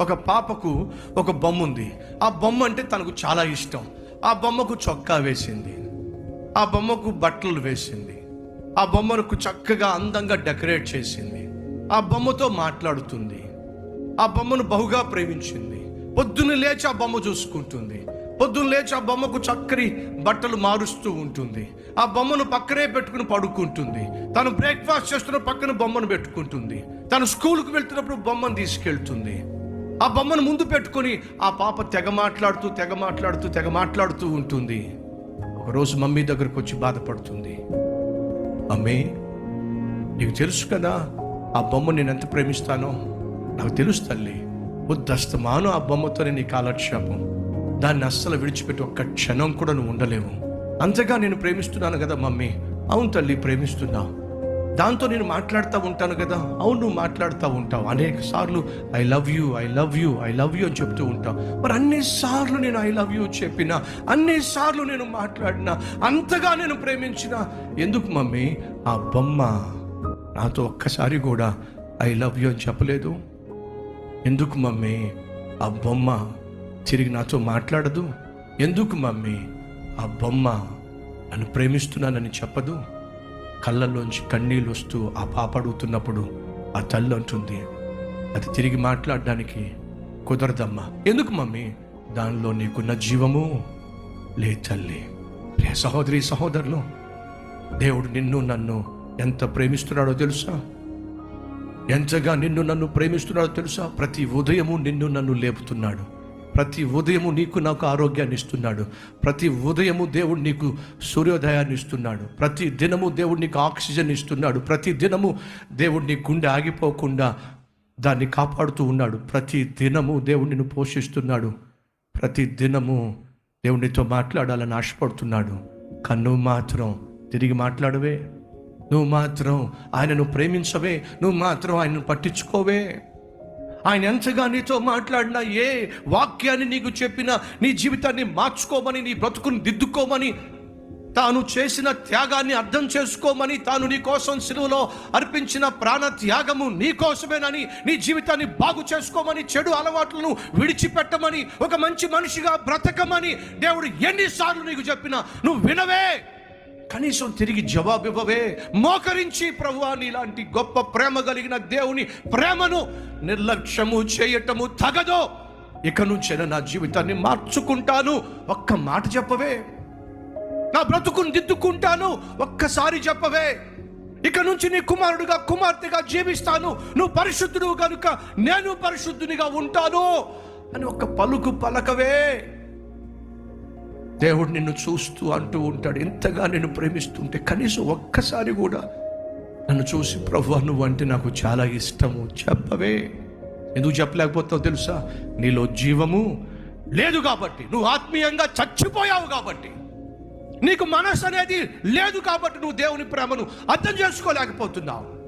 ఒక పాపకు ఒక బొమ్మ ఉంది ఆ బొమ్మ అంటే తనకు చాలా ఇష్టం. ఆ బొమ్మకు చొక్కా వేసింది. ఆ బొమ్మకు బట్టలు వేసింది. ఆ బొమ్మకు చక్కగా అందంగా డెకరేట్ చేసింది. ఆ బొమ్మతో మాట్లాడుతుంది. ఆ బొమ్మను బహుగా ప్రేమించింది. పొద్దున్న లేచి ఆ బొమ్మ చూసుకుంటుంది. పొద్దున్న లేచి ఆ బొమ్మకు చక్కని బట్టలు మారుస్తూ ఉంటుంది. ఆ బొమ్మను పక్కనే పెట్టుకుని పడుకుంటుంది. తను బ్రేక్ఫాస్ట్ చేస్తున్న పక్కన బొమ్మను పెట్టుకుంటుంది. తను స్కూల్కి వెళ్తున్నప్పుడు బొమ్మను తీసుకెళ్తుంది. ఆ బొమ్మను ముందు పెట్టుకొని ఆ పాప తెగ మాట్లాడుతూ తెగ మాట్లాడుతూ తెగ మాట్లాడుతూ ఉంటుంది. ఒకరోజు మమ్మీ దగ్గరకు వచ్చి బాధపడుతుంది. మమ్మీ నీకు తెలుసు కదా ఆ బొమ్మ నేను ఎంత ప్రేమిస్తానో? నాకు తెలుసు తల్లి. ఉద్దస్తమాను ఆ బొమ్మతోనే నీ కాలక్షేపం. దాన్ని అస్సలు విడిచిపెట్టి ఒక్క క్షణం కూడా నువ్వు ఉండలేవు. అంతగా నేను ప్రేమిస్తున్నాను కదా మమ్మీ. అవును తల్లి ప్రేమిస్తున్నావు దాంతో నేను మాట్లాడుతూ ఉంటాను కదా. అవును నువ్వు మాట్లాడుతూ ఉంటావు. అనేక సార్లు I love you I love you I love you అని చెప్తూ ఉంటావు. మరి అన్ని సార్లు నేను ఐ లవ్ యూ చెప్పిన అన్నిసార్లు నేను మాట్లాడినా అంతగా నేను ప్రేమించిన ఎందుకు మమ్మీ? ఆ బొమ్మ నాతో ఒక్కసారి కూడా ఐ లవ్ యూ అని చెప్పలేదు. ఎందుకు మమ్మీ? ఆ బొమ్మ తిరిగి నాతో మాట్లాడదు. ఎందుకు మమ్మీ? ఆ బొమ్మ నన్ను ప్రేమిస్తున్నానని చెప్పదు. కళ్ళల్లోంచి కన్నీళ్ళు వస్తూ ఆ పాప అడుగుతున్నప్పుడు ఆ తల్లి అంటుంది అది తిరిగి మాట్లాడడానికి కుదరదమ్మా. ఎందుకు మమ్మీ? దానిలో నీకున్న జీవము లే తల్లి. లే సహోదరి సహోదరులు దేవుడు నిన్ను నన్ను ఎంత ప్రేమిస్తున్నాడో తెలుసా? ఎంతగా నిన్ను నన్ను ప్రేమిస్తున్నాడో తెలుసా? ప్రతి ఉదయము నిన్ను నన్ను లేపుతున్నాడు. ప్రతి ఉదయము నీకు నాకు ఆరోగ్యాన్ని ఇస్తున్నాడు. ప్రతి ఉదయము దేవుడు నీకు సూర్యోదయాన్ని ఇస్తున్నాడు. ప్రతి దినము దేవుడు నీకు ఆక్సిజన్ ఇస్తున్నాడు. ప్రతి దినము దేవుడు నీ గుండె ఆగిపోకుండా దాన్ని కాపాడుతూ ఉన్నాడు. ప్రతి దినము దేవుడు నిన్ను పోషిస్తున్నాడు. ప్రతి దినము దేవుడితో మాట్లాడాలని ఆశపడుతున్నాడు. కన్ను మాత్రం తిరిగి మాట్లాడవే. నువ్వు మాత్రం ఆయనను ప్రేమించవే. నువ్వు మాత్రం ఆయనను పట్టించుకోవే. ఆయన ఎంతగా నీతో మాట్లాడినా ఏ వాక్యాన్ని నీకు చెప్పినా నీ జీవితాన్ని మార్చుకోమని నీ బ్రతుకుని దిద్దుకోమని తాను చేసిన త్యాగాన్ని అర్థం చేసుకోమని తాను నీ కోసం సిలువలో అర్పించిన ప్రాణ త్యాగము నీ కోసమేనని నీ జీవితాన్ని బాగు చేసుకోమని చెడు అలవాట్లను విడిచిపెట్టమని ఒక మంచి మనిషిగా బ్రతకమని దేవుడు ఎన్నిసార్లు నీకు చెప్పినా నువ్వు వినవే! కనీసం తిరిగి జవాబు ఇవ్వవే. మోకరించి ప్రభు నీలాంటి గొప్ప ప్రేమ కలిగిన దేవుని ప్రేమను నిర్లక్ష్యము చేయటము తగదో. ఇక నుంచైనా నా జీవితాన్ని మార్చుకుంటాను. ఒక్క మాట చెప్పవే. నా బ్రతుకుని దిద్దుకుంటాను. ఒక్కసారి చెప్పవే. ఇక నుంచి నీ కుమారుడుగా కుమార్తెగా జీవిస్తాను. నువ్వు పరిశుద్ధుడు కనుక నేను పరిశుద్ధునిగా ఉంటాను అని ఒక పలుకు పలకవే. దేవుడు నిన్ను చూస్తూ అంటూ ఉంటాడు. ఎంతగా నిన్ను ప్రేమిస్తుంటే కనీసం ఒక్కసారి కూడా నన్ను చూసి ప్రభు నువ్వు అంటే నాకు చాలా ఇష్టము. చెప్పవే. ఎందుకు చెప్పలేకపోతావు తెలుసా? నీలో జీవము లేదు కాబట్టి. నువ్వు ఆత్మీయంగా చచ్చిపోయావు కాబట్టి. నీకు మనసు అనేది లేదు కాబట్టి నువ్వు దేవుని ప్రేమను అర్థం చేసుకోలేకపోతున్నావు.